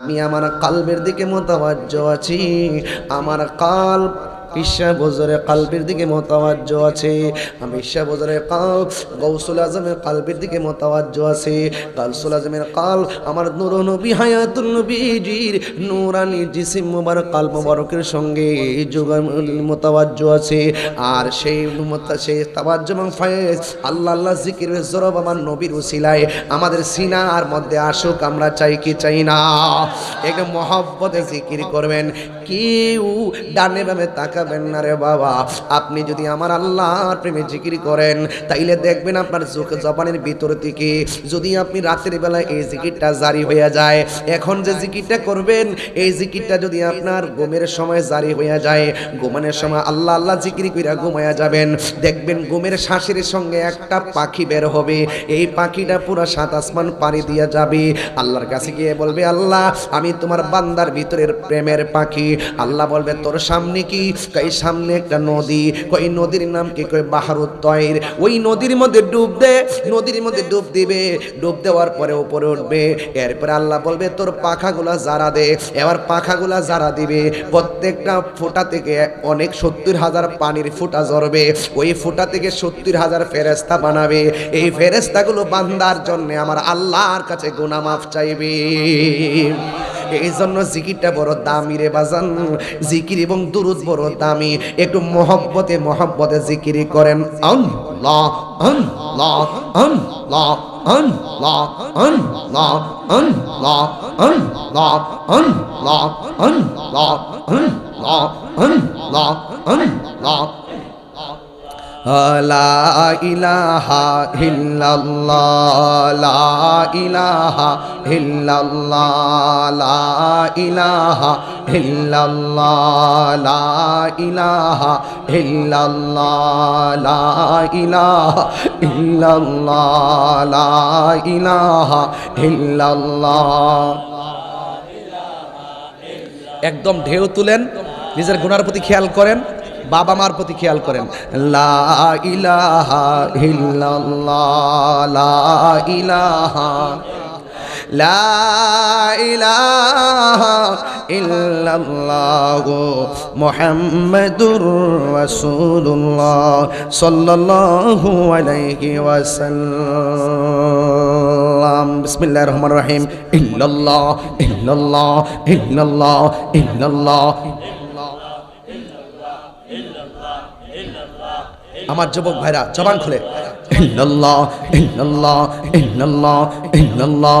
আমি আমার কালবের দিকে মতাবাজ্য আছি। আমার কাল পিসা বজরে কালবের দিকে মোতাবাজ্য আছে। আমি ঈশা বজরে কাল গৌসুল আজমের কালবের দিকে মোতাবাজ্য আছে। গালসুল আজমের কাল আমার নুর নবী হায়াতুল নবীজির নুরানি জিসিম মুবারক, কাল মুবারকের সঙ্গে যোগান মোতাবাজ্য আছে। আর সেই সেই তাবাজ্য এবং ফায়েজ, আল্লাহ আল্লাহ জিকির জরব আমার নবীর উসিলায়। আমাদের সিনার মধ্যে আসুক, আমরা চাই কি চাই না। একটু মহব্বতে জিকির করবেন, কেউ ডানে বামে তাকাবেন না রে বাবা। আপনি যদি আমার আল্লাহর প্রেমে জিকির করেন, তাইলে দেখবেন আপনার চোখ জবানের ভিতর থেকে যদি আপনি রাতের বেলায় এই জিকিরটা জারি হয়ে যায়, এখন যে জিকিরটা করবেন, এই জিকিরটা যদি আপনার ঘুমের সময় জারি হয়ে যায়, ঘুমানোর সময় আল্লাহ আল্লাহ জিকির কইরা ঘুমায়া যাবেন। দেখবেন ঘুমের শ্বাসের সঙ্গে একটা পাখি বের হবে, এই পাখিটা পুরো সাত আসমান পাড়ি দিয়ে যাবে। আল্লাহর কাছে গিয়ে বলবে, আল্লাহ, আমি তোমার বান্দার ভিতরের প্রেমের পাখি। আল্লাহ বলবে, তোর সামনে কি কই সামনে একটা নদী, কই নদীর নাম কি কই বাহারুত তৈর? ওই নদীর মধ্যে ডুব দে, নদীর মধ্যে ডুব দিবে। ডুব দেওয়ার পরে উপরে উঠবে। এরপরে আল্লাহ বলবে, তোর পাখাগুলা জারা দে। এবার পাখাগুলা জারা দিবে। প্রত্যেকটা ফোঁটা থেকে অনেক সত্তর হাজার পানির ফোঁটা ঝরবে। ওই ফোঁটা থেকে সত্তর হাজার ফেরেস্তা বানাবে। এই ফেরেস্তাগুলো বান্দার জন্য আমার আল্লাহর কাছে গুনাহ মাফ চাইবে। এই জন্য জিকিরটা বড় দামি রে বাজান জিকির এবং দুরুদ বড় দামি একটু মহব্বতে মহব্বতে জিকিরি করেন আল্লাহ আল্লাহ আল্লাহ আল্লাহ আল্লাহ আল্লাহ আল্লাহ আল্লাহ আল্লাহ আল্লাহ আল্লাহ আল্লাহ লা লা লা লা লা লা একদম ঢেউ তুলেন নিজের গুনার প্রতি খেয়াল করেন। বাবা মার প্রতি খেয়াল করেন। লা ইলাহা লা লা রহিম। ইল্লাল্লাহ ইল্লাল্লাহ ইল্লাল্লাহ। আমার যুবক ভাইরা জবান খুলে। ইল্লাল্লাহ ইল্লাল্লাহ ইল্লাল্লাহ ইল্লাল্লাহ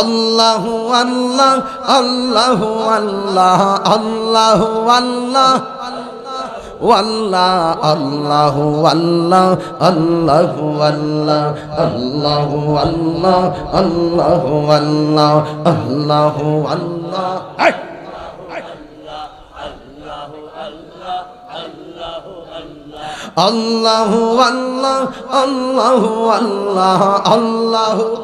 আল্লাহ আল্লাহ আল্লাহ আল্লাহ আল্লাহ আল্লাহ আল্লাহ আল্লাহ আল্লাহ আল্লাহ আল্লাহ আল্লাহ আল্লাহ আল্লাহ আল্লাহ আল্লাহ আল্লাহ।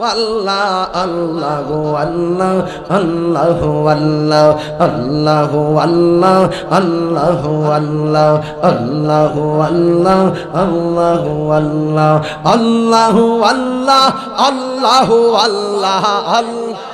আল্লাহ আল্লাহ আল্লাহ আল্লাহ আল্লাহ আল্লাহ গো আল্লাহ আল্লাহ আল্লাহ আল্লাহ আল্লাহ আল্লাহ আল্লাহ আল্লাহ আল্লাহ আল্লাহ আল্লাহ আল্লাহ আল্লাহ।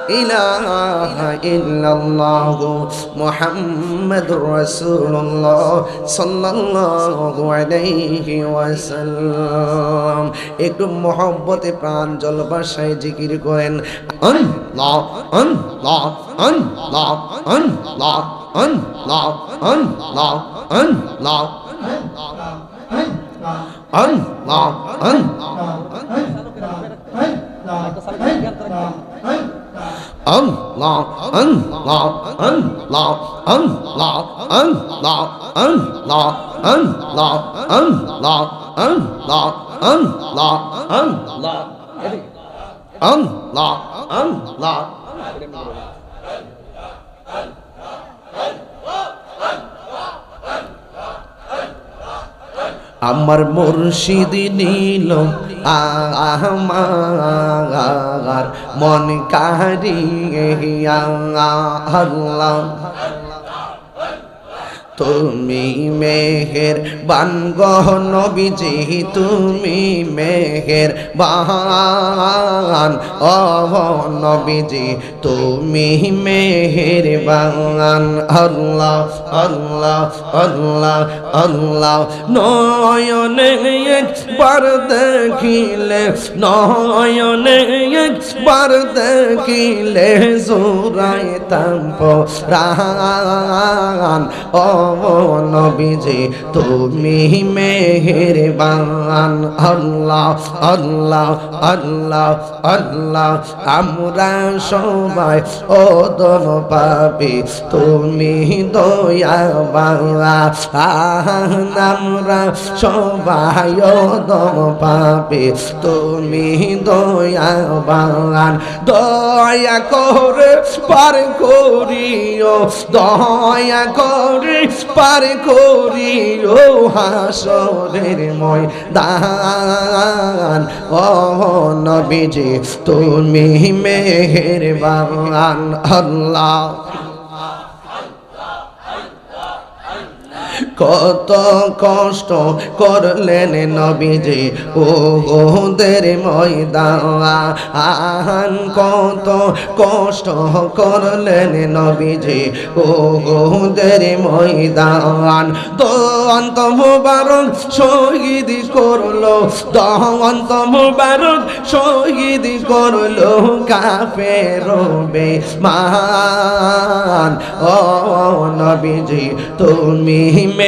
ইলাহা ইল্লাল্লাহ মুহাম্মাদুর রাসূলুল্লাহ সাল্লাল্লাহু আলাইহি ওয়াসাল্লাম একটু মহব্বতে প্রাণ জল ভাষায় জিকির করেন আল্লাহ আল্লাহ আল্লাহ আল্লাহ আল্লাহ আল্লাহ আল্লাহ আল্লাহ আল্লাহ Allah, আমার মুর্শিদ নীলম আমার মন কারিয়া আল্লাহ। তুমি মেহের বান গহ নবীজি তুমি মেহের বান ও নবীজি, তুমি মেহের বান আল্লাহ আল্লাহ আল্লাহ আল্লাহ, নয়নে একবার দেখিলে, নয়নে একবার দেখিলে জোরাই তাম্প রান। ও নবীজি, তুমি মেহের বান আল্লাহ আল্লাহ আল্লাহ আল্লাহ, আমরা সবাই ও দন পাবি তুমি দয়া বাংলা আমরা সবাই ও দন পাবি তুমি দয়া দয়া করে পার করিও, দয়া করে পার করিও হাসরের মই দান ও নবীজি তুমি মেহেরবান আল্লাহ। কত কষ্ট করলেন নবীজি ওদের ময়দান। কত কষ্ট করলেন নবীজি ওদের ময়দান। দন্ত মুবারক শহীদ করল দন্ত মুবারক শহীদ করল কাফের মান ও নবীজি, তুমি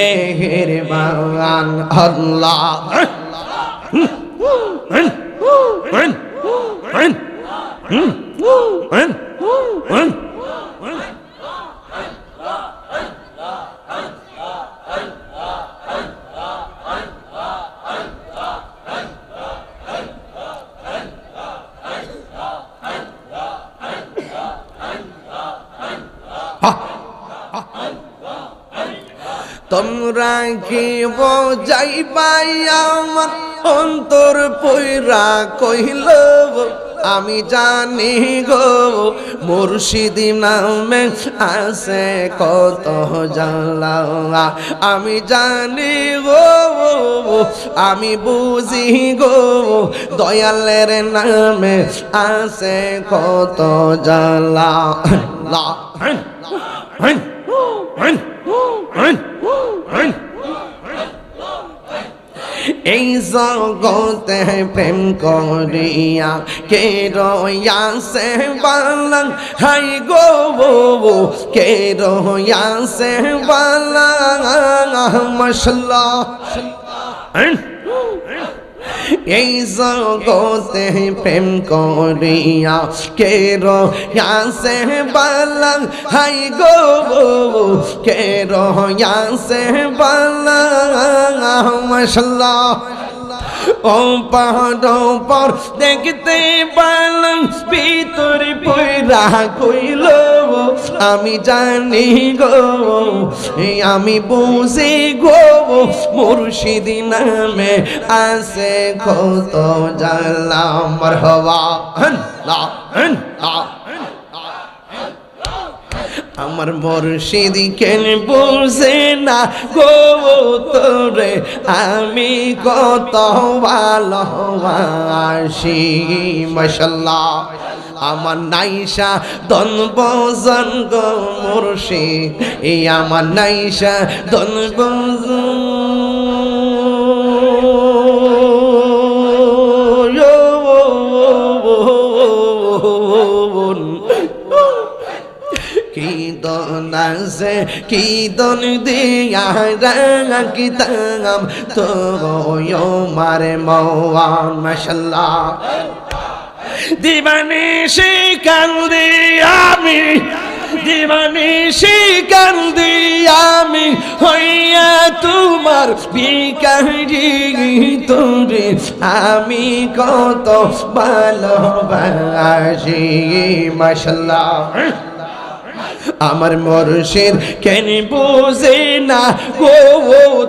মেহেরবান আল্লাহ তোমরা কি বোঝাই পাই আমার অন্তর পইরা কইল আমি জানি গো মুর্শিদি নামে আছে কত জ্বালা আমি জানি গো আমি বুঝি গো দয়ালের নামে আছে কত জ্বালা লা এই জগতে প্রেম করিয়া কে রয়াসে বালাং হাই গো কে রয়াসে বালাং মশলা এই জগতে প্রেম করিয়া কে রয়াসে বালা হাই গো কে রয়াসে বালা মশলা ও পাহাড় পর দেখতে পালাম, ভিতরে পয়রা কইল, আমি জানি গো আমি বুঝি গো, মুর্শিদি নামে আছে কত জানলাম মারহাবা, হন, লা লা। আমার মুর্শিদ কেন বুঝে না গো তোরে? আমি কত ভালোবাসি, মশাল্লাহ। আমার নাইশা দন বজন গো মুর্শিদ, এই আমার নাইশা দন বজন কি দন দিয়া রাখিতাম তো মারে মৌয়ান মশাল্লাহ দিবানি শিকান্দি আমি, দিবানি শিকান্দি আমি হইয়া তোমার বিকারি তোরে আমি কত ভালোবাসি মশাল্লাহ আমার মরশের কেন বুঝে না গো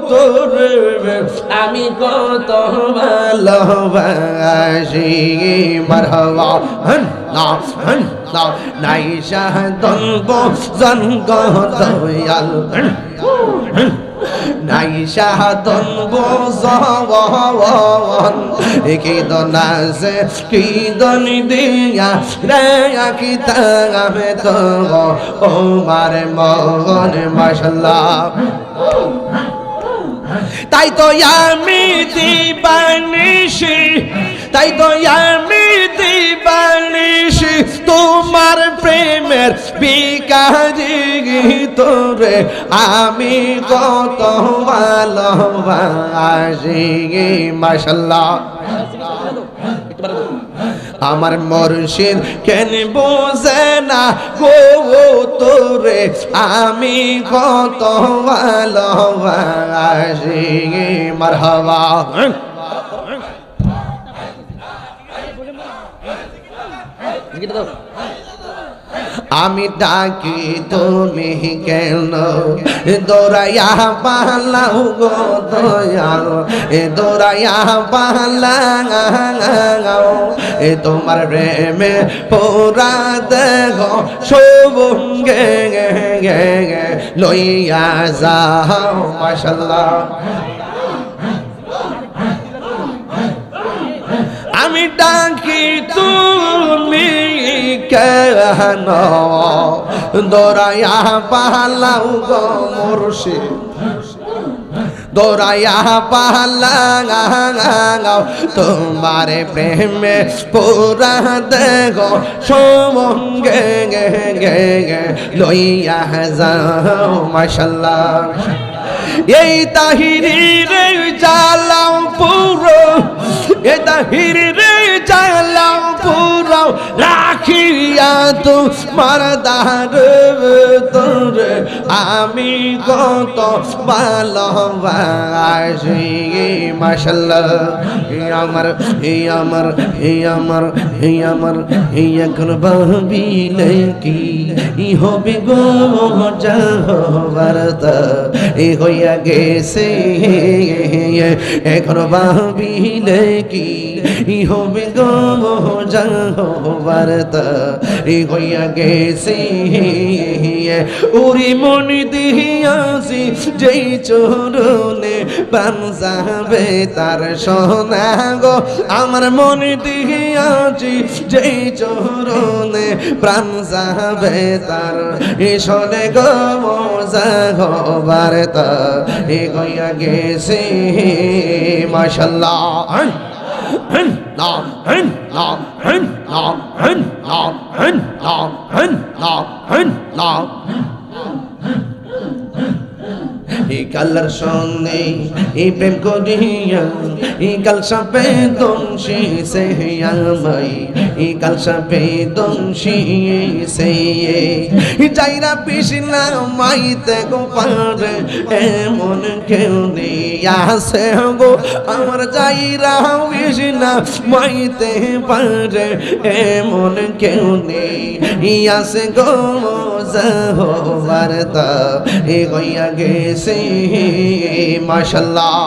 তোর? আমি কত ভালোবাসি, মারহাবা হন না হন না নাই শাহদন গো জন গো দয়াল হন হন নাই শাহদন বোঝাওয়ান কি দনাসে কি দন দিয়া রে কি তাগামে তো ও মারে মগন, মাশাল্লাহ। তাই তো আমি দিবানিশি, তাই তো আমি তোমার প্রেমের বিকারি তোরে আমি কত ভালোবাসি মাশাল্লাহ। আমার মর্শিদ কেন বোঝে না গো তোরে, আমি কত ভালোবাসি মারহাবা। আমি ডাকি, তুমি কেন? দৌড়াইয়া পালাও গো দয়াল। এ দৌড়াইয়া পালাও। এ তোমার প্রেমে পোরা দেহ সবঙ্গে গে গে গে। লইয়া যাও, মাশাল্লাহ আমি ডাকি তুমি কেন? দৌড়াইয়া পালাও গো মুর্শি দৌড়াইয়া পালাও, তোমার প্রেমে পুরা দেহ সমঙ্গে গে গে গে লইয়া যাও, মাশাল্লাহ। এই তাহিরি রে জালাও পুরো এ তাহিরি রে জালাও পুরো রাখিয়া তো মারদার তোর আমি কত ভালোবাসি মাশাল্লাহ। হে আমার হে আমার হে আমার হে আমার হে এখন ভাবিলে কি ই হবে গো যাবারতা এ হইয়া গেছে এখন ভাবিলে কি ই হবে গো যাহবারতা এই হইয়া গেছি। উরি মনি দিয়াছি যেই চরণে প্রাণ যাবে তার সোনা গো। আমার মনে দিয়াছি যেই চরণে প্রাণ যাবে তার। শোনে গো যাহবার তা এ হইয়া গেছি। মাশাল্লাহ। হন না হন না হন না হন না হন না হন না হন না এই কালার সঙ্গে, এই প্রেম করিয়া, এই কাল সাপে দংশি সে আমাই এই কাল সাপে দংশি সে যাইরা পিসিনা মাইতে গো পারে, এমন কেউ আসে গো। আমার যাইরা পিসিনা মাইতে পারে, এমন কেউ নেই আসে গো। বারতা এ গইয়া গেছে। মাশাল্লাহ